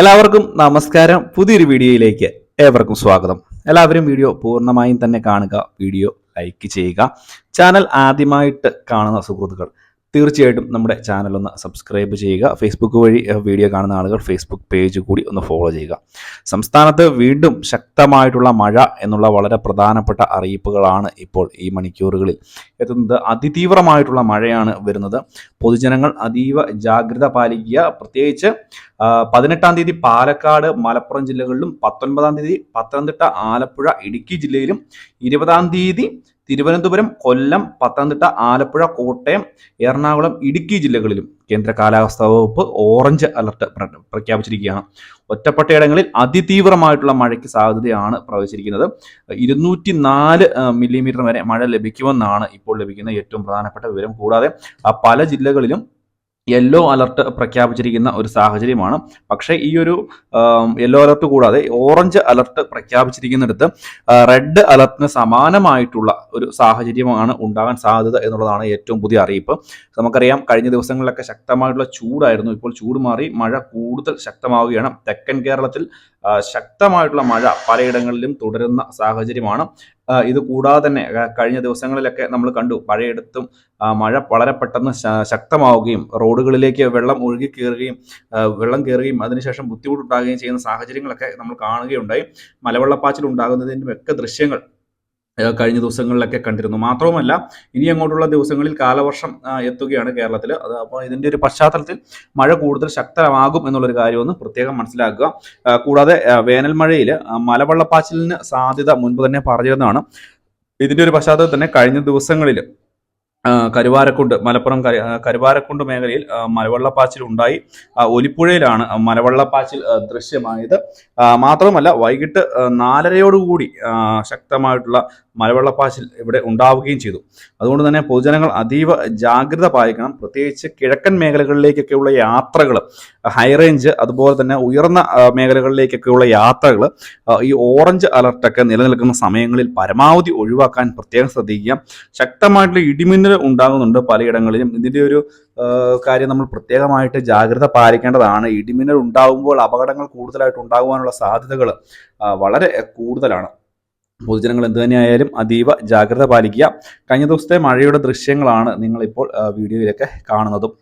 എല്ലാവർക്കും നമസ്കാരം. പുതിയൊരു വീഡിയോയിലേക്ക് ഏവർക്കും സ്വാഗതം. എല്ലാവരും വീഡിയോ പൂർണമായും തന്നെ കാണുക വീഡിയോ ലൈക്ക് ചെയ്യുക. ചാനൽ ആദ്യമായിട്ട് കാണുന്ന സുഹൃത്തുക്കൾ തീർച്ചയായിട്ടും നമ്മുടെ ചാനൽ ഒന്ന് സബ്സ്ക്രൈബ് ചെയ്യുക. ഫേസ്ബുക്ക് വഴി വീഡിയോ കാണുന്ന ആളുകൾ ഫേസ്ബുക്ക് പേജ് കൂടി ഒന്ന് ഫോളോ ചെയ്യുക. സംസ്ഥാനത്ത് വീണ്ടും ശക്തമായിട്ടുള്ള മഴ എന്നുള്ള വളരെ പ്രധാനപ്പെട്ട അറിയിപ്പുകളാണ് ഇപ്പോൾ ഈ മണിക്കൂറുകളിൽ എത്തുന്നത്. അതിതീവ്രമായിട്ടുള്ള മഴയാണ് വരുന്നത്. പൊതുജനങ്ങൾ അതീവ ജാഗ്രത പാലിക്കുക. പ്രത്യേകിച്ച് പതിനെട്ടാം തീയതി പാലക്കാട് മലപ്പുറം ജില്ലകളിലും പത്തൊൻപതാം തീയതി പത്തനംതിട്ട ആലപ്പുഴ ഇടുക്കി ജില്ലയിലും ഇരുപതാം തീയതി തിരുവനന്തപുരം കൊല്ലം പത്തനംതിട്ട ആലപ്പുഴ കോട്ടയം എറണാകുളം ഇടുക്കി ജില്ലകളിലും കേന്ദ്ര കാലാവസ്ഥാ വകുപ്പ് ഓറഞ്ച് അലർട്ട് പ്ര- പ്രഖ്യാപിച്ചിരിക്കുകയാണ്. ഒറ്റപ്പെട്ടയിടങ്ങളിൽ അതിതീവ്രമായിട്ടുള്ള മഴയ്ക്ക് സാധ്യതയാണ് പ്രവചിച്ചിരിക്കുന്നത്. ഇരുന്നൂറ്റി നാല് മില്ലിമീറ്റർ വരെ മഴ ലഭിക്കുമെന്നാണ് ഇപ്പോൾ ലഭിക്കുന്ന ഏറ്റവും പ്രധാനപ്പെട്ട വിവരം. കൂടാതെ പല ജില്ലകളിലും യെല്ലോ അലർട്ട് പ്രഖ്യാപിച്ചിരിക്കുന്ന ഒരു സാഹചര്യമാണ്. പക്ഷേ ഈ ഒരു യെല്ലോ അലർട്ട് കൂടാതെ ഓറഞ്ച് അലർട്ട് പ്രഖ്യാപിച്ചിരിക്കുന്നിടത്ത് റെഡ് അലർട്ടിന് സമാനമായിട്ടുള്ള ഒരു സാഹചര്യമാണ് ഉണ്ടാകാൻ സാധ്യത എന്നുള്ളതാണ് ഏറ്റവും പുതിയ അറിയിപ്പ്. നമുക്കറിയാം കഴിഞ്ഞ ദിവസങ്ങളിലൊക്കെ ശക്തമായിട്ടുള്ള ചൂടായിരുന്നു. ഇപ്പോൾ ചൂട് മാറി മഴ കൂടുതൽ ശക്തമാവുകയാണ്. തെക്കൻ കേരളത്തിൽ ശക്തമായിട്ടുള്ള മഴ പലയിടങ്ങളിലും തുടരുന്ന സാഹചര്യമാണ്. ഇത് കൂടാതെ തന്നെ കഴിഞ്ഞ ദിവസങ്ങളിലൊക്കെ നമ്മൾ കണ്ടു പലയിടത്തും മഴ വളരെ പെട്ടെന്ന് ശക്തമാവുകയും റോഡുകളിലേക്ക് വെള്ളം ഒഴുകി കയറുകയും വെള്ളം കയറുകയും അതിനുശേഷം ബുദ്ധിമുട്ടുണ്ടാകുകയും ചെയ്യുന്ന സാഹചര്യങ്ങളൊക്കെ നമ്മൾ കാണുകയുണ്ടായി. മലവെള്ളപ്പാച്ചിൽ ഉണ്ടാകുന്നതിന്റെ ഒക്കെ ദൃശ്യങ്ങൾ കഴിഞ്ഞ ദിവസങ്ങളിലൊക്കെ കണ്ടിരുന്നു. മാത്രവുമല്ല ഇനി അങ്ങോട്ടുള്ള ദിവസങ്ങളിൽ കാലവർഷം എത്തുകയാണ് കേരളത്തിൽ അത് അപ്പോൾ ഇതിന്റെ ഒരു പശ്ചാത്തലത്തിൽ മഴ കൂടുതൽ ശക്തമാകും എന്നുള്ളൊരു കാര്യമൊന്ന് പ്രത്യേകം മനസ്സിലാക്കുക. കൂടാതെ വേനൽ മഴയിൽ മലവെള്ളപ്പാച്ചിലിന് സാധ്യത മുൻപ് തന്നെ പറഞ്ഞിരുന്നതാണ്. ഇതിന്റെ ഒരു പശ്ചാത്തലത്തിൽ തന്നെ കഴിഞ്ഞ ദിവസങ്ങളിൽ കരുവാരക്കുണ്ട് മലപ്പുറം കരുവാരക്കുണ്ട് മേഖലയിൽ മലവെള്ളപ്പാച്ചിൽ ഉണ്ടായി. ഒലിപ്പുഴയിലാണ് മലവെള്ളപ്പാച്ചിൽ ദൃശ്യമായത്. മാത്രമല്ല വൈകിട്ട് നാലരയോടുകൂടി ശക്തമായിട്ടുള്ള മലവെള്ളപ്പാച്ചിൽ ഇവിടെ ഉണ്ടാവുകയും ചെയ്തു. അതുകൊണ്ട് തന്നെ പൊതുജനങ്ങൾ അതീവ ജാഗ്രത പാലിക്കണം. പ്രത്യേകിച്ച് കിഴക്കൻ മേഖലകളിലേക്കൊക്കെയുള്ള യാത്രകൾ ഹൈറേഞ്ച് അതുപോലെ തന്നെ ഉയർന്ന മേഖലകളിലേക്കൊക്കെയുള്ള യാത്രകൾ ഈ ഓറഞ്ച് അലർട്ടൊക്കെ നിലനിൽക്കുന്ന സമയങ്ങളിൽ പരമാവധി ഒഴിവാക്കാൻ പ്രത്യേകം ശ്രദ്ധിക്കുക. ശക്തമായിട്ടുള്ള ഇടിമിന്നൽ ഉണ്ടാകുന്നുണ്ട് പലയിടങ്ങളിലും. ഇതിന്റെ ഒരു കാര്യം നമ്മൾ പ്രത്യേകമായിട്ട് ജാഗ്രത പാലിക്കേണ്ടതാണ്. ഇടിമിന്നൽ ഉണ്ടാകുമ്പോൾ അപകടങ്ങൾ കൂടുതലായിട്ട് ഉണ്ടാകുവാനുള്ള സാധ്യതകൾ വളരെ കൂടുതലാണ്. പൊതുജനങ്ങൾ എന്ത് തന്നെയായാലും അതീവ ജാഗ്രത പാലിക്കുക. കഴിഞ്ഞ ദിവസത്തെ മഴയുടെ ദൃശ്യങ്ങളാണ് നിങ്ങളിപ്പോൾ വീഡിയോയിലൊക്കെ കാണുന്നതും.